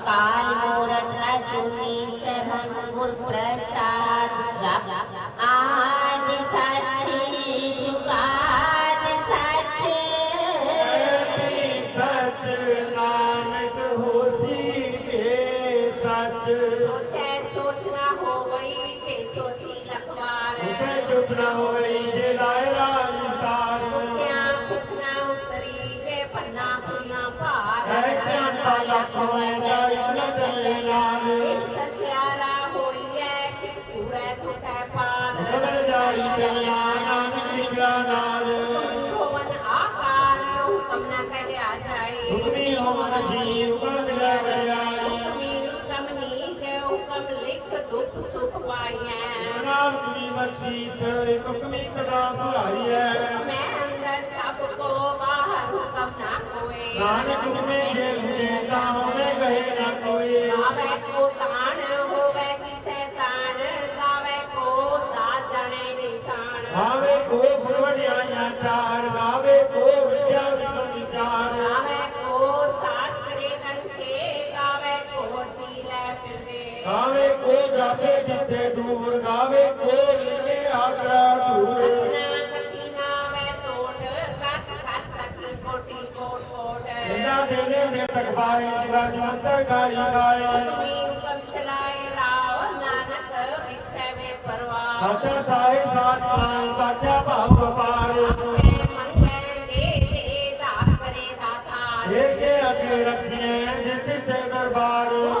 अकाल मूरत अजूनी सहन गुर न सत्यारा होई है कि पाल। बगल जाई चलना नानक निगरा नाल। भवन आकार हुक्म न कढ़िया जाए हुक्मी होमन जी हुक्म मिले बड़ियाई हुक्मी हुक्म नीच हुक्म लिख दुख सुख पाइए नाम की बख्शीश। हुक्मी सदा भुलाई है मैं अंदर सबको बाहर हुक्म ना कोई नानक में जे हुक्मे ताहों में कहे ना कोई। देने तक पाए जुगा जमंतर में परवाह आशा साहे साथ पाए बाजा भाव अपार एक मंगे दे दे दात करे दातार लेके अगे रखने जिस से दरबार।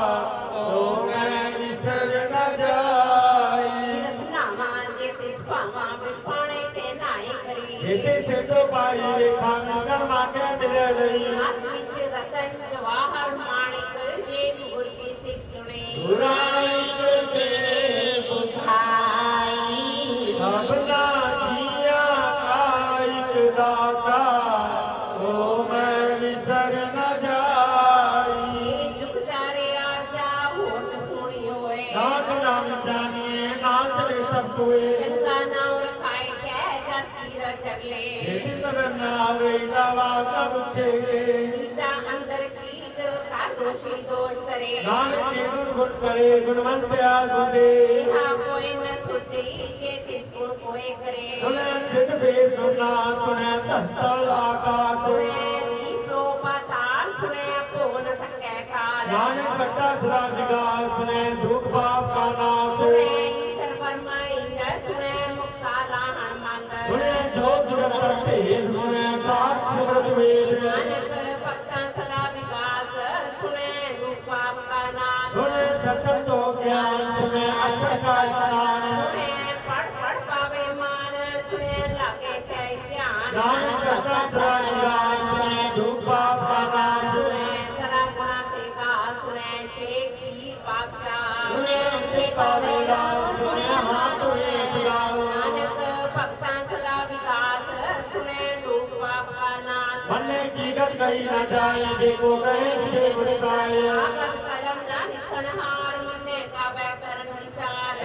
करी इते से तो पाई रेखा नगर माके मिले रही हाथ विच रतन जवाहर माणिक जे गुर की सिख सुने बुराई ते बुझाई अपना दिया आयत दाता सो मैं विसर न जाई झुक जारे आ जा होत सुनी होए नाथ नाम जानिए नाथ रे सब कोई गंगा नाम रखाए कै जा सिर जगले यदि सदन न कब छेगे गीता अंदर कीट का दोषी दोष करे। नानक के गुण गुण करे गुणवंत प्यार बुदे यहाँ कोई न सोचे जे तिस गुण कोई करे। सुने सिद्ध सुना सुने तत्तल आकाश। सुने दीपो पाताल सुने को न काल नानक कट्टा सदा विकास सुने दुख पाप का नाश। मन्ने की गत कही न जाए देखो कहे मुझे विचार।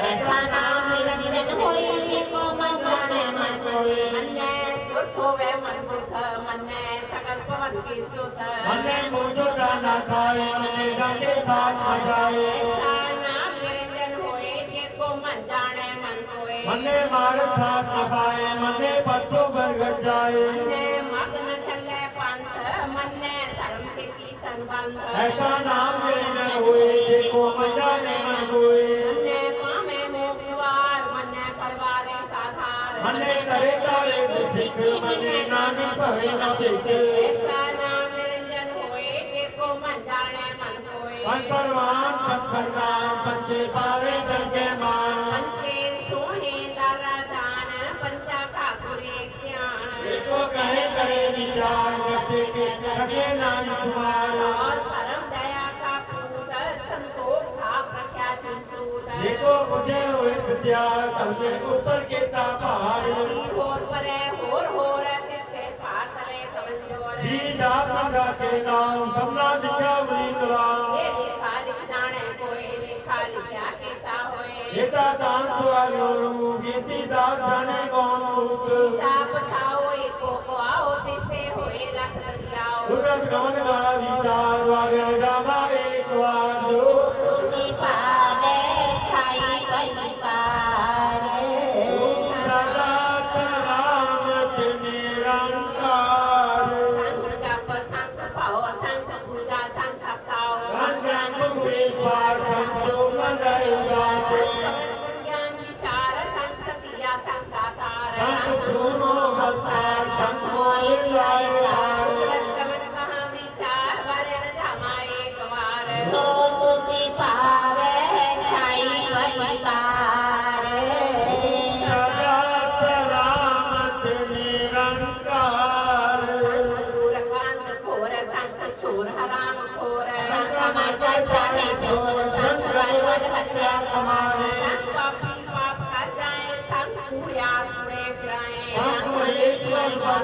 ऐसा नाम निरंजन होई जेको मन जाने मन होई मन्ने सुठ होवे मन बुध मन्ने सकल पवन की सुध। मन्ने मुझो न खाए मन्ने गंगे साथ न जाए। ऐसा नाम होए जेको मन जाने मन होए मन्ने मार खात न पाए मन्ने परसों बरगट जाए। मन्ने ऐसा नाम ले न देखो मज़ा ने मन होए मने पामे मोक्तवार मने परवारे साधार मने करे तारे सिख मने नानी पहे न देखे ऐसा नाम निरंजन होए देखो मन जाने मन होए मन परवान पथ परदान पंचे पावे जल के मान पंचे सोने दारा जान पंचा का गुरे ज्ञान देखो कहे करे विचार मते के घटे नाम सुमार सत्यार तमने ऊपर के तापार होर। परे होर होर किसके पातले कमज़ोर जी जात मंगा के नाम सबना दिखा हुई कलाम ये लिखा लिख जाने कोई लिखा लिखा कैसा होए। येता दान सुवालो रू गीती दात जाने कौन कूत ताप छाओ एको को आओ तिसे होए लख दियाओ कुदरत गवन का विचार वागे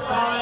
Pai.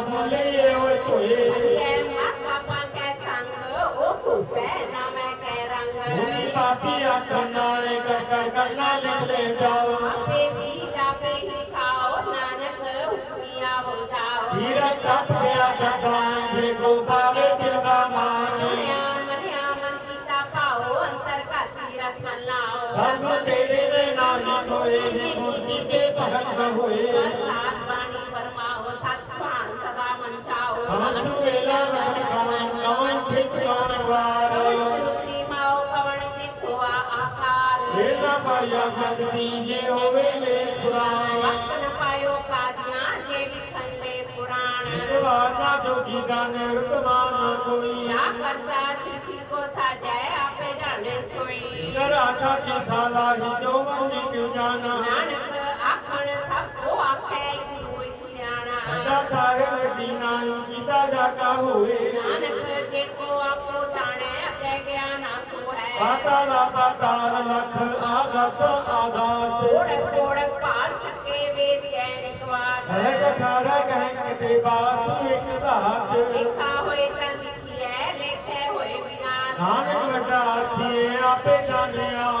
पापी आकरना कर कर करना लिख ले जाओ भक्त दीजे होवे ले पुराण। वक्त न पायो कादियाँ जे लिखन ले पुराण। जो की गाने रुतमान कोई। क्या करता सिद्धि को साजाए आपे जाने सोई। कर आखा की साला ही जो मंदी क्यों जाना। नानक आखण सबको आखे कोई गुरु सियाणा बड़ा साहेब दीना गीता जाका हुए। आसु है पाताल पाताल लख आकाश आकाश ओढ़ ओढ़ पार के वेद गैनिक वाद है सखारा कह के बास एक रात लिखा होए तन लिखिए लेखे होए विनाश नानक बड़ा आखिए आपे जाने आप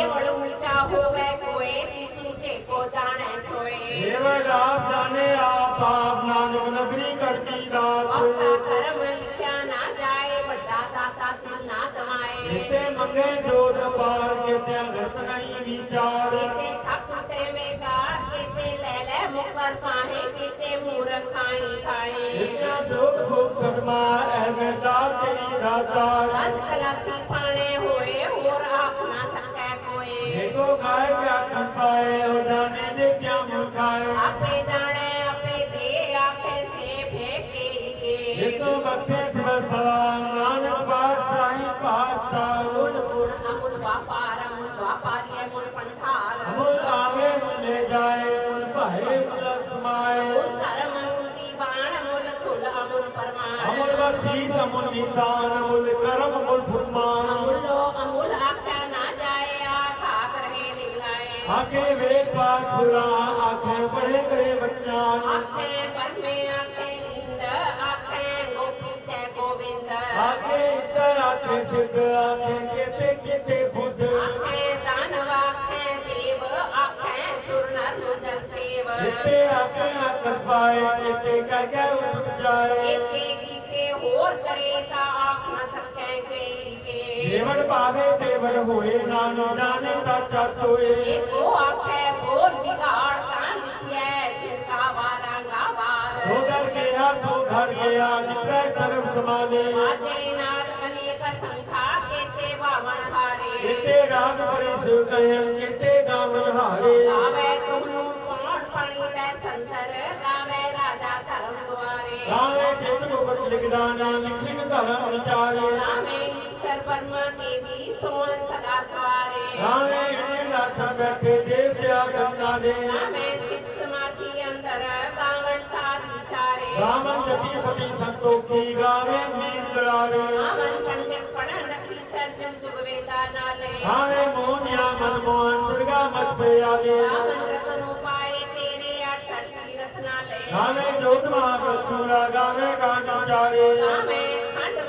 ਕੇਵਲ ਆਪ ਜਾਣੇ ਆਪ ਆਪ ਨਾਨਕ ਨਗਰੀ ਕਰਤੀ ਦਾਤ। ਕਰਮ ਲਿਖਿਆ ਨਾ ਜਾਏ ਵੱਡਾ ਦਾਤਾ ਤਿਲ ਨਾ ਸਮਾਏ। ਜਿਤੇ ਮੰਗੇ ਜੋਤ ਪਾਰ ਕਿਤੇ ਅੰਗਤ ਨਹੀਂ ਵਿਚਾਰ। ਕਿਤੇ ਥੱਕ ਸੇਵੇ ਕਾਰ ਕਿਤੇ ਲੈ ਲੈ ਮੁਕਰ ਪਾਹੇ ਕਿਤੇ ਮੂਰਖ ਖਾਈ ਖਾਏ। ਜਿਤੇ ਜੋਤ ਭੁਖ ਸਦਮਾ ਐਵੇਂ ਦਾਤ ਤੇਰੀ ਦਾਤਾ। ਰੰਗ ਕਲਾਸੀ ਪਾਣੇ ਹੋਏ ਹੋਰ ਆਪ ਨਾ ਸਕੈ ਕੋਏ। ਦੇਖੋ ਗਾਇ ਪਿਆ शीश मुल निशान मुल करम मुल फुरमान अंगुल आख्या ना जाए आख रहे लिखलाए आखे वे पाक खुला, आखे पढ़े करे बच्चा आखे पर में आखे इंद आखे गोपी ते गोविंद आखे ईश्वर आखे सिद्ध, आखे केते केते बुद्ध। आखे दानव आखे देव आखे सुर नर जल जिते आखे आकर पाए जिते कह कह उठ जाए। ਹੋਰ ਕਰੇ ਤਾਂ ਆਖ ਨਾ ਸਕੈ ਕਈ ਕੇ ਦੇਵਨ ਭਾਵੇ ਦੇਵਨ ਹੋਏ ਨਾਨਕ ਜਾਣੇ ਸਾਚਾ ਸੋਏ ਏਕੋ ਆਖੇ ਬੋਲ ਵਿਗਾੜ ਤਾਂ ਲਿਖਿਐ ਸਿਰਕਾ ਵਾਰਾਂ ਗਾਵਾਰ ਸੋ ਦਰ ਗਿਆ ਸੋ ਘਰ ਗਿਆ ਜਿਤੈ ਸਰਬ ਸਮਾਲੇ ਆਜੇ ਨਾਲ ਅਨੇਕ ਸੰਖਾ ਕੇਤੇ ਬਾਵਣ ਹਾਰੇ ਜਿੱਤੇ ਰਾਗ ਬੜੀ ਸੁ ਕਹਿਣ ਜਿੱਤੇ ਗਾਵਨ ਹਾਰੇ ਗਾਵੇ ਤੁਮਨੂੰ ਕੌਣ ਪਾਣੀ ਬੈ ਸੰਸਰ ਲਿਖਦਾਨਾ ਲਿਖਿ ਧਰਮ ਵਿਚਾਰੇ ਰਾਮੇ ਈਸ਼ਰ ਪਰਮਾ ਦੇਵੀ ਸੋਹਣ ਸਦਾ ਸਵਾਰੇ। ਰਾਮੇ ਇਨੇ ਨਾਥ ਬੈਠੇ ਦੇਵ ਪਿਆ ਗੰਗਾ ਦੇ। ਰਾਮੇ ਸਿਤ ਸਮਾਧੀ ਅੰਦਰ ਬਾਵਣ ਸਾਧ ਵਿਚਾਰੇ। ਰਾਮਨ ਜਤੀ ਸਤੀ ਸੰਤੋ ਕੀ ਗਾਵੇ ਨੀਂਦ ਦਰਾਰੇ ਰਾਮਨ ਪੰਡਿਤ ਪੜਨ ਰਖੀ ਸਰਜਨ ਜੁਗ ਵੇਦਾ ਨਾਲੇ। ਰਾਮੇ ਮੋਹਨਿਆ ਮਨ ਮੋਹਨ ਦੁਰਗਾ ਮਤ ਪਿਆਰੇ ਰਾਮਨ ਰਤਨੋ गाने जोतना जो चूरा गाने कांट चारे। खंड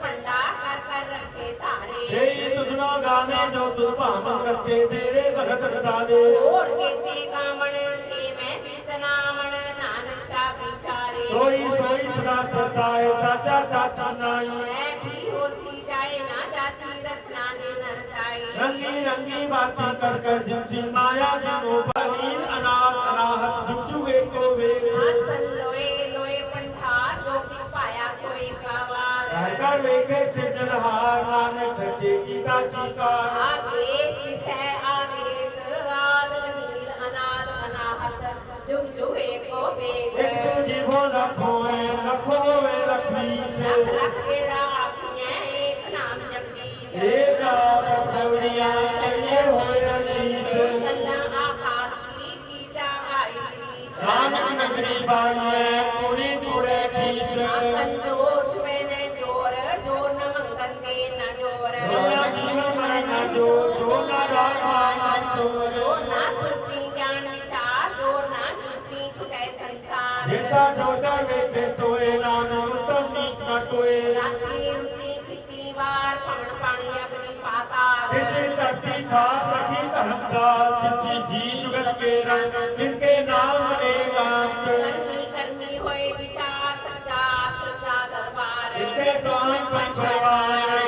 पंडा कर कर रखे तारे। हे तुझनो गाने जो तू पावन करके तेरे भगत कथा दे और कामण जितना मन सोई सोई सदा सताए साचा साचा नाई। रंगी रंगी बातें कर कर जिन जिन माया जिन ऊपर नींद अनाथ हाँ, मृत्यु एको वेग। संलोए लोए पंठार लोकी पाया सोए कावा रहकर लेके सिजनहार नानक सचे की साची का हाँ, ਦਾ ਜੋਟਾ ਵੇਖੇ ਸੋਏ ਨਾ ਨਾਮ ਤਨੀਤ ਨਾ ਕੋਏ ਰਾਤੀ ਉਤੀ ਕੀਤੀ ਵਾਰ ਭਵਨ ਪਾਣੀ ਅਗਨੀ ਪਾਤਾ। ਜਿਸੇ ਧਰਤੀ ਠਾਰ ਰੱਖੀ ਧਰਮ ਦਾ ਜਿਸੇ ਜੀ ਜੁਗਤ ਕੇ ਰੰਗ ਜਿਨ ਕੇ ਨਾਮ ਨੇ ਵਾਂਗ ਕਰਨੀ ਕਰਨੀ ਹੋਏ ਵਿਚਾਰ ਸੱਚਾ ਸੱਚਾ ਦਰਬਾਰ। ਜਿਤੇ ਪ੍ਰਾਣ ਪੰਛਵਾਰ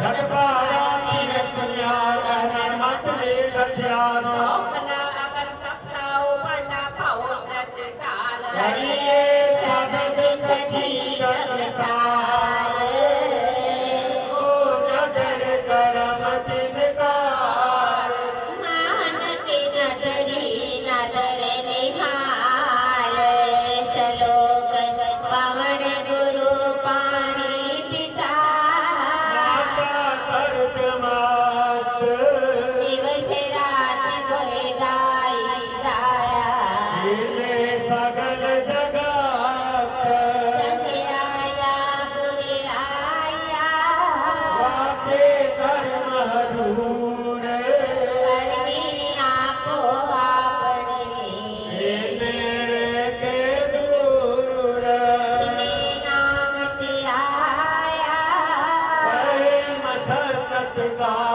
ఘటపాల ಮಾತುಕಾ